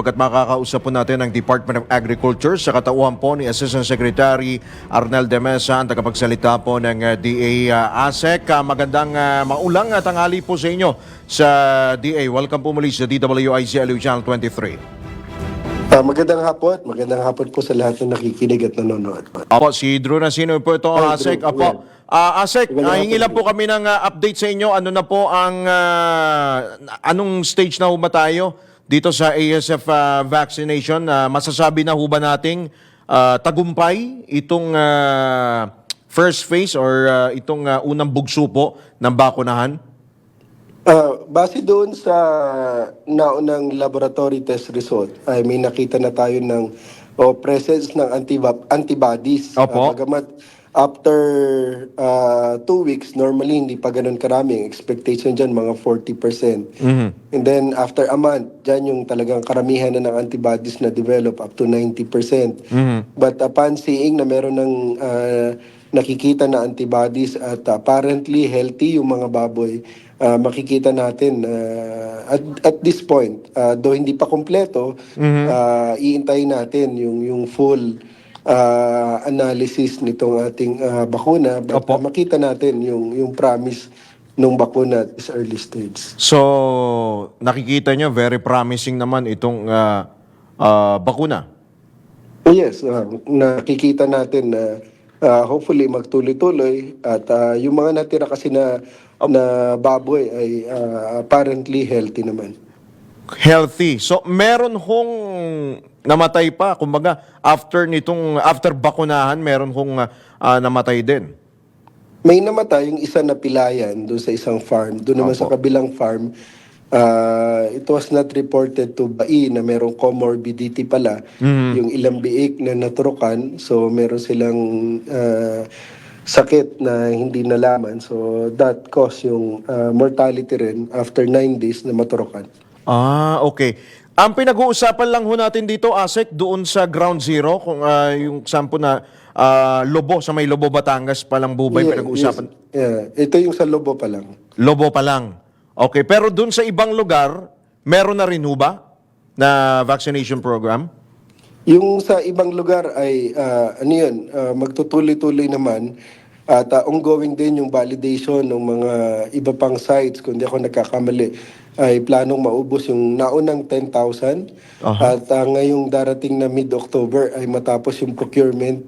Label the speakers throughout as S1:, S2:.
S1: sapagkat makakausap po natin ang Department of Agriculture sa katauhan po ni Assistant Secretary Arnel de Mesa, ang tagapagsalita po ng uh, DA uh, ASEC. Uh, magandang uh, maulang uh, tanghali po sa inyo sa DA. Welcome po muli sa DWIC LU Channel 23.
S2: Ah, magandang hapon. Magandang hapon po sa lahat na nakikinig at nanonood.
S1: Apo, si Drew Nasino po ito,
S2: Hi,
S1: ASEC.
S2: Drew.
S1: Apo, ah, hingi
S2: hapon,
S1: lang po kami ng ah, update sa inyo. Ano na po ang, ah, anong stage na ba tayo dito sa ASF ah, vaccination? Ah, masasabi na ho ba nating ah, tagumpay itong ah, first phase or ah, itong ah, unang bugso po ng bakunahan?
S2: Ah, base doon sa naunang laboratory test result, ay may nakita na tayo ng o presence ng antiba- antibodies.
S1: Opo.
S2: Bagamat after ah, two weeks, normally hindi pa ganun karaming. Expectation dyan, mga 40%. And then after a month, dyan yung talagang karamihan na ng antibodies na develop up to 90%. But upon seeing na meron ng ah, nakikita na antibodies at apparently healthy yung mga baboy, ah, makikita natin ah, at, at this point, ah, though hindi pa kompleto, ah, iintayin natin yung, yung full ah, analysis nitong ating ah, bakuna. But
S1: Opo.
S2: ah, makita natin yung, yung promise ng bakuna at this early stage.
S1: So, nakikita nyo, very promising naman itong ah, ah, bakuna.
S2: Yes, ah, nakikita natin na ah, hopefully magtuloy-tuloy at ah, yung mga natira kasi na na baboy ay ah, apparently healthy naman.
S1: Healthy. So meron hong namatay pa, kumbaga after nitong after bakunahan meron hong ah, ah, namatay din.
S2: May namatay yung isa na pilayan doon sa isang farm. Doon naman sa kabilang farm, ah, it was not reported to BAI na merong comorbidity pala. Yung ilang biik na naturukan. So meron silang ah, sakit na hindi nalaman. So that caused yung ah, mortality rin after 9 days na maturukan.
S1: Ah, okay. Ang pinag-uusapan lang ho natin dito, Asek, doon sa ground zero, kung ah, yung sampo na ah, Lobo, sa may Lobo, Batangas palang bubay,
S2: Yeah,
S1: pinag-uusapan.
S2: yes. Yeah, ito yung sa lobo pa lang.
S1: Lobo pa lang. Okay, pero doon sa ibang lugar, meron na rin ho ba na vaccination program?
S2: Yung sa ibang lugar ay ah, ano yun, ah, magtutuloy-tuloy naman at ah, ongoing din yung validation ng mga iba pang sites kung di ako nagkakamali ay planong maubos yung naunang 10,000 at ah, ngayong darating na mid-October ay matapos yung procurement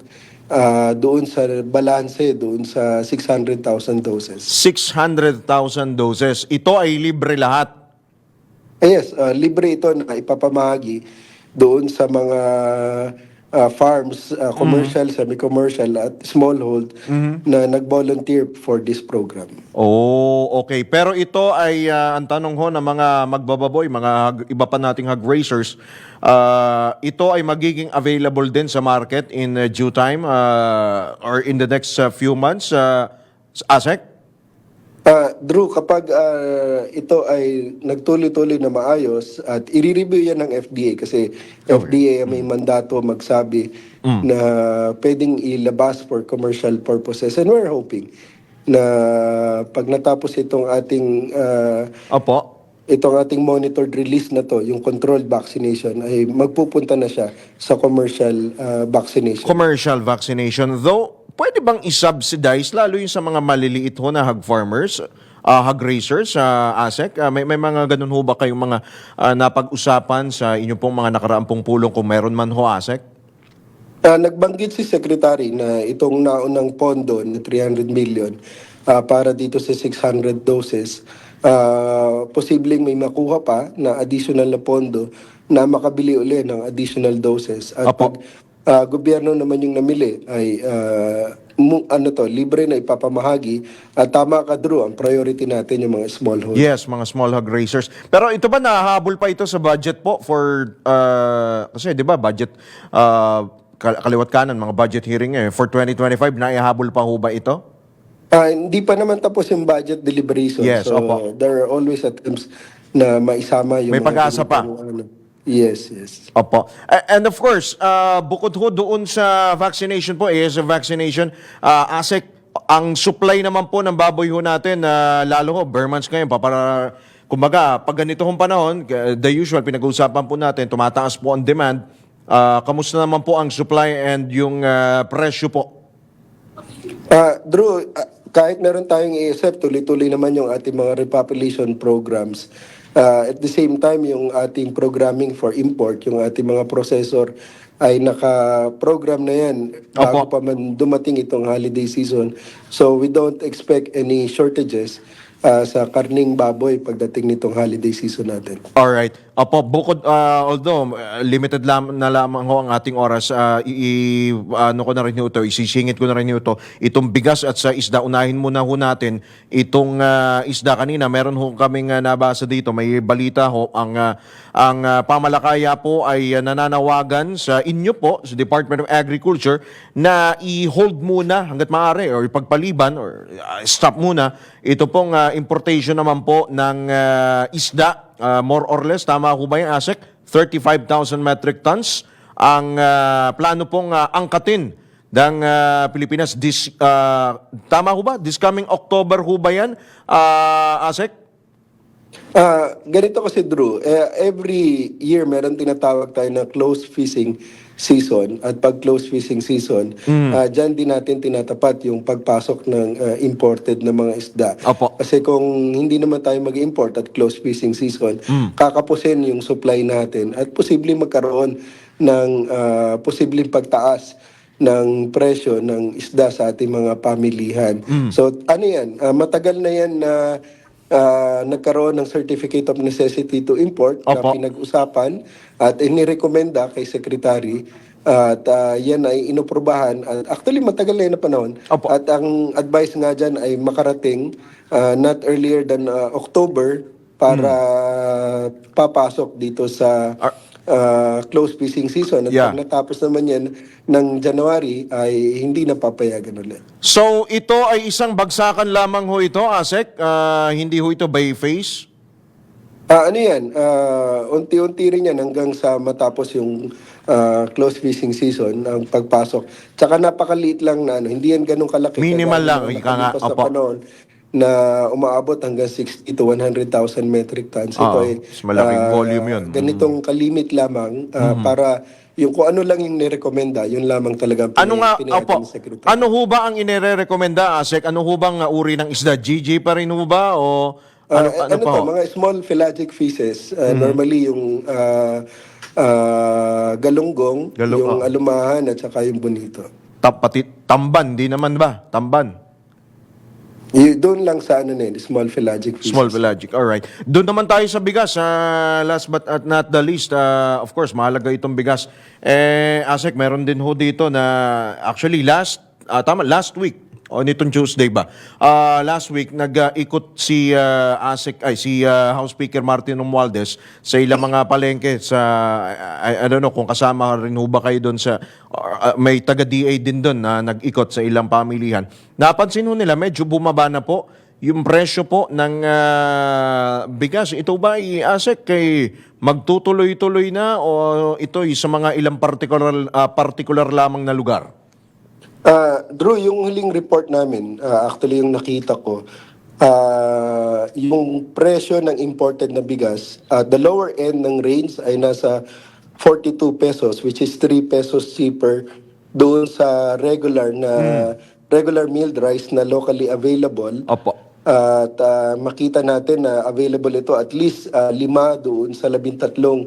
S2: ah, doon sa balanse doon sa 600,000 doses.
S1: 600,000 doses. Ito ay libre lahat.
S2: Eh, Yes, uh, libre ito na ipapamahagi doon sa mga uh, farms, uh, commercial, semi-commercial at smallhold na nag-volunteer for this program.
S1: Oh, okay. Pero ito ay ah, ang tanong ho ng mga magbababoy, mga hag- iba pa nating hog racers, ah, ito ay magiging available din sa market in ah, due time ah, or in the next ah, few months. Uh, Asek?
S2: Uh, Drew, kapag uh, ito ay nagtuloy-tuloy na maayos at i-review yan ng FDA kasi FDA ang may mandato magsabi na pwedeng ilabas for commercial purposes. And we're hoping na pag natapos itong ating uh,
S1: Opo.
S2: Itong ating monitored release na to, yung controlled vaccination, ay magpupunta na siya sa commercial uh, vaccination.
S1: Commercial vaccination. Though, pwede bang i-subsidize, lalo yung sa mga maliliit ho na hog farmers, ah, hog racers, sa ASEC? Ah, may, may mga ganun ho ba kayong mga ah, napag-usapan sa inyong pong mga nakaraang pulong kung meron man ho, ASEC?
S2: Ah, nagbanggit si Secretary na itong naunang pondo na 300 million ah, para dito sa 600 doses, ah, posibleng may makuha pa na additional na pondo na makabili uli ng additional doses. At
S1: Apo.
S2: pag ah, gobyerno naman yung namili ay ah, mu- ano to, libre na ipapamahagi. At tama ka Drew, ang priority natin yung mga smallhold.
S1: Yes, mga small hog racers. Pero ito ba nahahabol pa ito sa budget po for uh, kasi 'di ba budget uh, kal- kaliwat kanan mga budget hearing eh for 2025 naihabol pa ho ba ito?
S2: Ah, hindi pa naman tapos yung budget deliberation.
S1: Yes,
S2: so,
S1: opo.
S2: there are always attempts na maisama yung...
S1: May pag-asa pa.
S2: ano. Yes, yes.
S1: Opo. And of course, uh, bukod ho doon sa vaccination po, ASF vaccination, uh, ASEC, ang supply naman po ng baboy ho natin, uh, lalo ho, Burmans ngayon, papara, kumbaga, pag ganito hong panahon, k- the usual, pinag-uusapan po natin, tumataas po ang demand. Ah, kamusta naman po ang supply and yung ah, presyo po?
S2: Ah, Drew, ah, kahit meron tayong ASF, tuloy-tuloy naman yung ating mga repopulation programs. Ah, at the same time, yung ating programming for import, yung ating mga processor ay naka-program na yan bago
S1: Opo.
S2: pa man dumating itong holiday season. So we don't expect any shortages ah, sa karning baboy pagdating nitong holiday season natin.
S1: Alright. Opo, bukod, ah, although ah, limited lam, na lamang ho ang ating oras, ah, i, ano ko na rin ito, isisingit ko na rin ito, itong bigas at sa isda, unahin muna ho natin, itong ah, isda. Kanina, meron ho kaming ah, nabasa dito, may balita ho, ang, ah, ang ah, pamalakaya po ay ah, nananawagan sa inyo po, sa Department of Agriculture, na i-hold muna hanggat maaari or ipagpaliban or ah, stop muna ito pong ah, importation naman po ng ah, isda Uh, more or less, tama ho ba yung ASEC? 35,000 metric tons. Ang uh, plano pong uh, angkatin ng uh, Pilipinas, this, uh, tama ho ba? This coming October ho ba yan, uh, ASEC?
S2: Ah, ganito kasi Drew, eh, every year meron tinatawag tayo na close fishing season. At pag close fishing season, ah, dyan din natin tinatapat yung pagpasok ng ah, imported na mga isda.
S1: Opo.
S2: Kasi kung hindi naman tayo mag-import at close fishing season, kakapusin yung supply natin. At posibleng magkaroon ng ah, posibleng pagtaas ng presyo ng isda sa ating mga pamilihan. So ano yan, Ah, matagal na yan na ah, nagkaroon ng Certificate of Necessity to Import na
S1: Opo.
S2: pinag-usapan at inirekomenda kay Secretary at ah, yan ay inoprobahan at actually matagal na yun na panahon
S1: Opo.
S2: at ang advice nga dyan ay makarating ah, not earlier than ah, October para papasok dito sa
S1: Ar-
S2: ah, close fishing season at
S1: Yeah.
S2: pag natapos naman yan ng January ay hindi na papayagan ulit.
S1: So, ito ay isang bagsakan lamang ho ito, ASEC? Uh, hindi ho ito by phase?
S2: Ah, ano yan? Ah, unti-unti rin yan hanggang sa matapos yung ah, close fishing season, ang pagpasok. Tsaka napakaliit lang na ano, hindi yan ganun kalaki.
S1: Minimal lang,
S2: ng
S1: ika nga, opo.
S2: panahon na umaabot hanggang 60 to 100,000 metric tons. Ito
S1: Oo,
S2: ay
S1: mas malaking
S2: ah,
S1: volume yun. Mm-hmm.
S2: Ganitong kalimit lamang ah, para yung kung ano lang yung nirekomenda, yun lamang talaga
S1: Ano nga,
S2: pinayagan
S1: opo,
S2: ni Secretary.
S1: ano ho ba ang inire-recommenda, ASEC? Ano ho bang uh, uri ng isda? GG pa rin ho ba? O ano,
S2: Ah,
S1: ano
S2: ano
S1: pa
S2: to,
S1: ho?
S2: mga small pelagic fishes.
S1: Mm-hmm.
S2: Ah, Normally yung ah, ah, galunggong,
S1: Galung-
S2: yung alumahan at saka yung bonito.
S1: Ta- pati, tamban, di naman ba? Tamban.
S2: Y- doon lang sa ano na yun, small pelagic fishes.
S1: Small pelagic. All right. Doon naman tayo sa bigas. ah, last but not the least, ah, of course, mahalaga itong bigas. Eh, Asek, meron din ho dito na actually last, ah, tama, last week, o nitong Tuesday ba? Ah, last week, nag-ikot si ah, Asek, ay, si ah, House Speaker Martin Romualdez sa ilang mga palengke sa, I, I don't know kung kasama rin ho ba kayo doon sa, ah, may taga-DA din doon na nag-ikot sa ilang pamilihan. Napansin ho nila, medyo bumaba na po yung presyo po ng ah, bigas, ito ba i-asek kay magtutuloy-tuloy na o ito sa mga ilang particular, ah, particular lamang na lugar?
S2: Ah, Drew, yung huling report namin, ah, actually yung nakita ko, ah, yung presyo ng imported na bigas, ah, the lower end ng range ay nasa 42 pesos, which is 3 pesos cheaper doon sa regular na regular milled rice na locally available.
S1: Opo.
S2: At ah, makita natin na available ito at least ah, lima doon sa labintatlong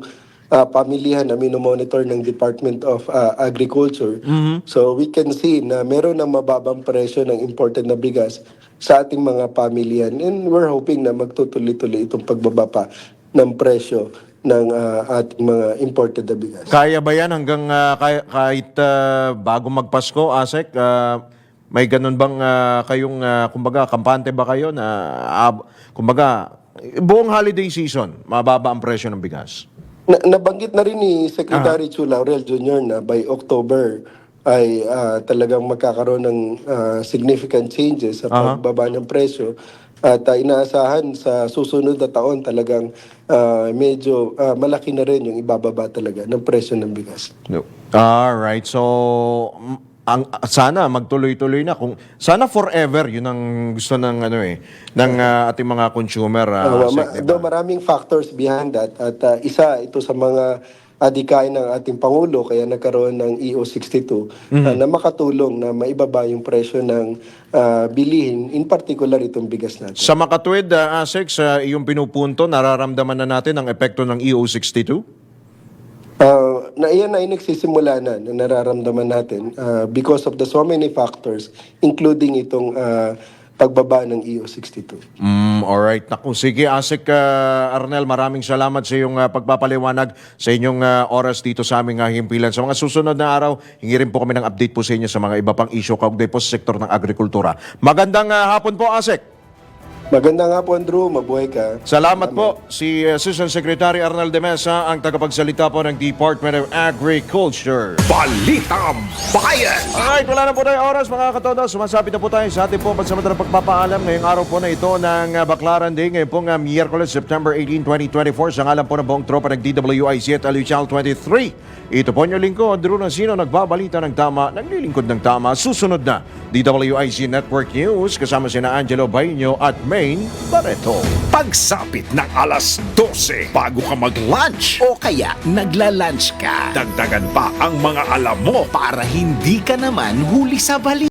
S2: ah, pamilihan na minomonitor ng Department of ah, Agriculture. So we can see na meron ng mababang presyo ng imported na bigas sa ating mga pamilihan. And we're hoping na magtutuloy-tuloy itong pagbaba pa ng presyo ng ah, ating mga imported na bigas.
S1: Kaya ba yan hanggang kay- kahit ah, bago magpasko, Asek? ah, may ganun bang ah, kayong, ah, kumbaga, kampante ba kayo na, ah, kumbaga, buong holiday season, mababa ang presyo ng bigas?
S2: Na, nabanggit na rin ni Secretary Chu Laurel Jr. na by October ay ah, talagang magkakaroon ng ah, significant changes sa pagbaba ng presyo. At ah, inaasahan sa susunod na taon talagang ah, medyo ah, malaki na rin yung ibababa talaga ng presyo ng bigas.
S1: No. All right. So ang sana magtuloy-tuloy na kung sana forever yun ang gusto ng ano eh ng ah, ating mga consumer
S2: Uh, ma-
S1: di ba?
S2: though maraming factors behind that at uh, isa ito sa mga adikain ng ating Pangulo kaya nagkaroon ng EO62 uh, na makatulong na maibaba yung presyo ng uh, bilihin in particular itong bigas natin.
S1: Sa makatwid, uh, ASEC, sa iyong pinupunto, nararamdaman na natin ang epekto ng E EO62?
S2: Uh, na iyan ay nagsisimula na na nararamdaman natin uh, because of the so many factors including itong uh, pagbaba ng E EO62.
S1: Mm, alright. Naku, sige, Asik uh, Arnel, maraming salamat sa iyong uh, pagpapaliwanag sa inyong uh, oras dito sa aming uh, himpilan. Sa mga susunod na araw, hingi rin po kami ng update po sa inyo sa mga iba pang issue kaugnay po sa sektor ng agrikultura. Magandang uh, hapon po, Asik.
S2: Maganda nga po Andrew, mabuhay ka.
S1: Salamat po. Si uh, Assistant Secretary Arnel de Mesa, ang tagapagsalita po ng Department of Agriculture.
S3: Balitang Bayan!
S1: Alright, wala na po tayong oras mga katoda. Sumasapit na po tayo sa ating po pansamantalang pagpapaalam ngayong araw po na ito ng uh, Baclaran Day. Ngayon pong uh, Miyerkules, September 18, 2024 sa ngalan po ng buong tropa ng DWIC at Aluchal 23. Ito po nyo lingkod, Drew Sino nagbabalita ng tama, naglilingkod ng tama. Susunod na DWIC Network News kasama sina Angelo Baino at Maine Barreto.
S3: Pagsapit ng alas 12 bago ka mag-lunch o kaya nagla-lunch ka. Dagdagan pa ang mga alam mo para hindi ka naman huli sa balita.